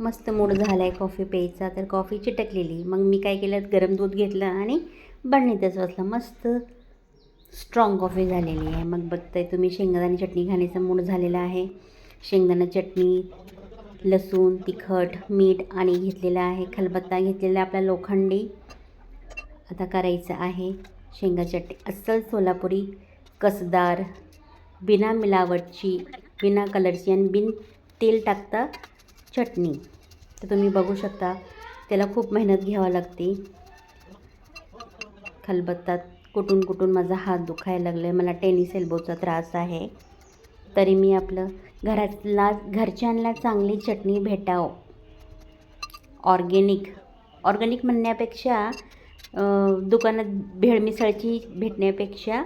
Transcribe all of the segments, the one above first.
मस्त मूड झाला आहे कॉफी प्यायचा. तर कॉफी चिटकलेली. मग मी काय केलं? गरम दूध घेतलं आणि बरणीतच असलं मस्त स्ट्रॉंग कॉफी झालेली आहे. मग बघताय तुम्ही शेंगदाणे चटणी खाण्याचा मूड झालेला आहे. शेंगदाणा चटणी लसूण तिखट मीठ आणि घेतलेला आहे. खलबत्ता घेतलेला आपला लोखंडी. आता करायचं आहे शेंगा चटणी. अस्सल सोलापुरी कसदार बिना मिलावटची बिना कलरची आणि बिन तेल टाकता चटणी. तर तुम्ही बघू शकता त्याला खूप मेहनत घ्यावं लागते. खलबत्तात कुठून कुठून माझा हात दुखायला लागला आहे मला टेनिस एल्बोचा त्रास आहे. तरी मी आपलं घरातला घरच्यांना चांगली चटणी भेटावं. ऑर्गेनिक. ऑर्गॅनिक म्हणण्यापेक्षा दुकानात भेळ मिसळची भेटण्यापेक्षा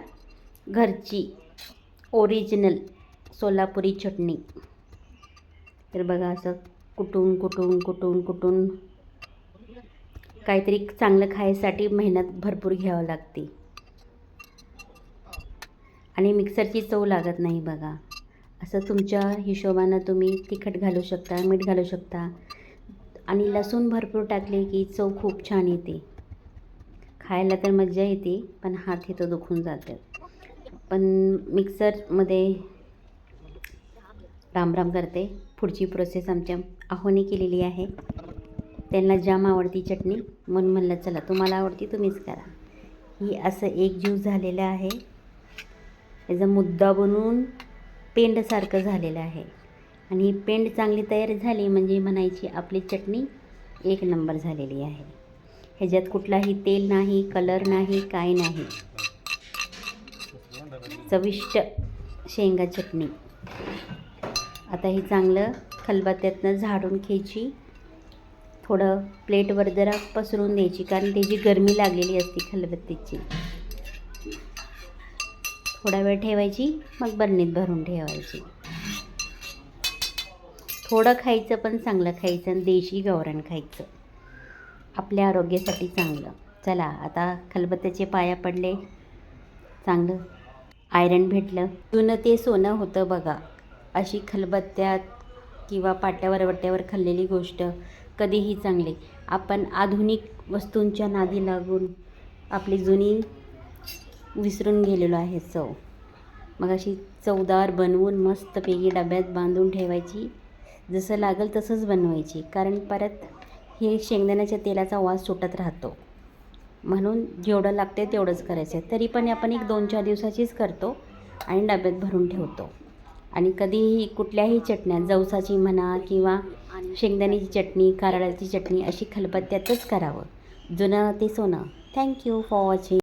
घरची ओरिजिनल सोलापुरी चटणी. तर बघा असं कुटून कुटून कुटून कुटून. काहीतरी चांगलं खायसाठी मेहनत भरपूर घ्यावं लागते. आणि मिक्सरची चव लागत नाही बघा. असं तुमच्या हिशोबानं तुम्ही तिखट घालू शकता मीठ घालू शकता. आणि लसूण भरपूर टाकले की चव खूप छान येते. खायला तर मजा येते पण हात हे तो दुखून जातात. पण मिक्सरमध्ये राम राम करते. पुढची प्रोसेस आमच्या आहोने केलेली आहे. त्यांना जाम आवडती चटणी. म्हणून म्हणलं चला तुम्हाला आवडती तुम्हीच करा. ही असं एक ज्यूस झालेलं आहे. याचा मुद्दा बनवून पेंडसारखं झालेलं आहे. आणि ही पेंड चांगली तयार झाली म्हणजे म्हणायची आपली चटणी एक नंबर झालेली आहे. ह्याच्यात कुठलाही तेल नाही कलर नाही काय नाही. चविष्ट शेंगा चटणी. आता हे चांगलं खलबत्त्यातनं झाडून घ्यायची. थोडं प्लेटवर जरा पसरून द्यायची कारण त्याची गरमी लागलेली असते खलबत्त्याची. थोडा वेळ ठेवायची मग बरणीत भरून ठेवायची. थोडं खायचं पण चांगलं खायचं आणि देशी गवरण खायचं. आपल्या आरोग्यासाठी चांगलं. चला आता खलबत्त्याचे पाया पडले. चांगलं. आयरन भेटलं. जुनं ते सोनं होतं बघा. अशी खलबत्त्यात किंवा पाट्यावर वट्यावर खाल्लेली गोष्ट कधीही चांगली. आपण आधुनिक वस्तूंच्या नादी लागून आपली जुनी विसरून गेलेलो आहे चव. मग अशी चवदार बनवून मस्तपैकी डब्यात बांधून ठेवायची. जसं लागेल तसंच बनवायची. कारण परत हे शेंगदाण्याच्या तेलाचा वास सुटत राहतो. म्हणून जेवढं लागते तेवढंच करायचं तरी पण आपण एक दोन चार दिवसाचीच करतो आणि डब्यात भरून ठेवतो. आणि कधीही कुठल्याही चटण्या जवसाची म्हणा किंवा शेंगदाण्याची चटणी कारळाची चटणी अशी खलबत्त्यातच करावं. जुनं ते सोनं. Thank you for watching